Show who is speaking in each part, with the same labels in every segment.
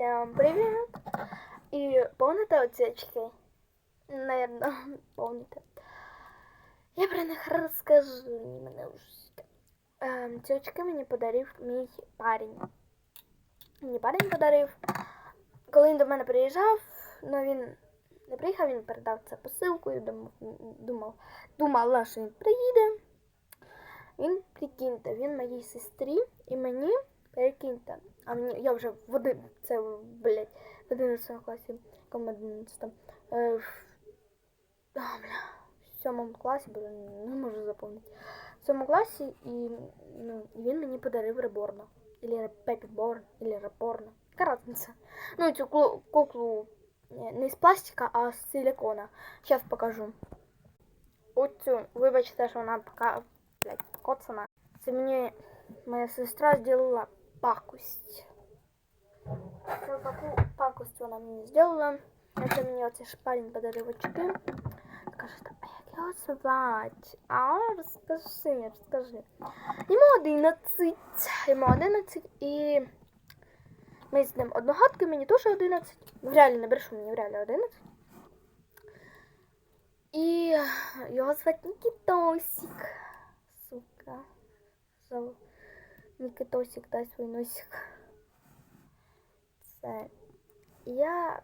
Speaker 1: Всем привет! І помните оці очки? Наверно, помните. Я про них. Ні, Мене вже. Ці очки мені подарив мій парень. Мені парень подарив. Коли він до мене приїжджав, ну він не приїхав, він передав це посилкою, думав, думав, думала, що він приїде. Прикиньте, він моїй сестрі і мені, перекиньте, а мені, я вже в один, це, блядь, в 11 класі, якому 11 е, а, бля, в сьомому класі, бля, не можу запам'ятати. В сьомому класі, і ну, він мені подарив реборно. Или пепіборн, или реборно. Яка разниця? Ну, цю клу- куклу е, не з пластика, а з силикона. Зараз покажу. Оцю, вибачте, що вона така, блядь, коцана. Це мені моя сестра зробила пакость. Це таку пакость вона мені зробила. Це мені оцей шпарін подарив очки. Каже, а як його звати? А, розкажи, розкажи. Йому 11. Йому 11 і ми з ним одногадки, мені теж 11. В реалі не брешу, мені в реалі 11. І його звати Нікітосик. Сука. Зов. Нікітосик, дай свій носик. Це. Я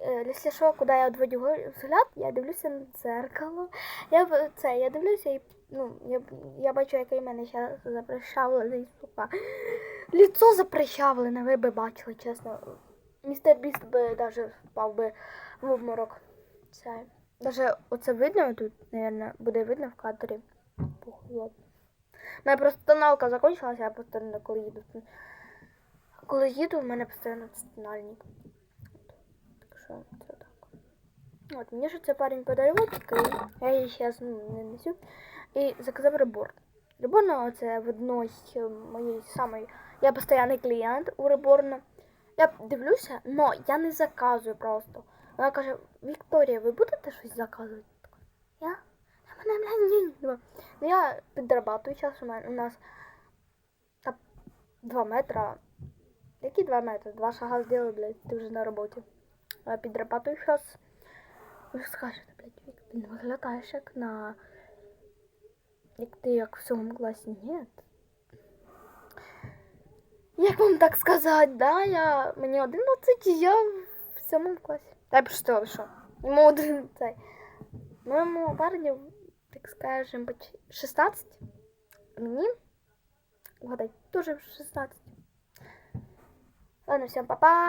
Speaker 1: е, Якщо що, куди я відводю взгляд, я дивлюся на дзеркало. Я це, я дивлюся і ну, я, я бачу, який в мене зараз заприщавлений, сука. Лицо заприщавлене, ви би бачили, чесно. Містер Біст би навіть впав би в обморок. Це. Даже оце видно тут, наверное, буде видно в кадрі. Похуй, ладно. У мене просто тоналка закончилася, я постійно коли їду. Коли їду, в мене постійно тональник. Так що це так. От, мені ж це парень подарував, я її зараз ну, не несу. І заказав реборн. Реборн це в одной з моєї самої. Я постійний клієнт у реборна. Я дивлюся, но я не заказую просто. Вона каже, Вікторія, ви будете щось заказувати? Я? Ну, я підрабатую час, у мене у нас та, два метра. Які два метри? Два шага зробили, блядь, ти вже на роботі. Я підрабатую час. Ви скажете, блядь, Вік, ти не виглядаєш як на... Як ти як в сьомому класі? Ні. Як вам так сказати, да? Я... Мені 11, і я в сьомому класі. Та я просто що? Йому один цей. Моєму парню, так скажем, быть, 16. А мені, угадай, тоже 16. Ладно, всем па-па.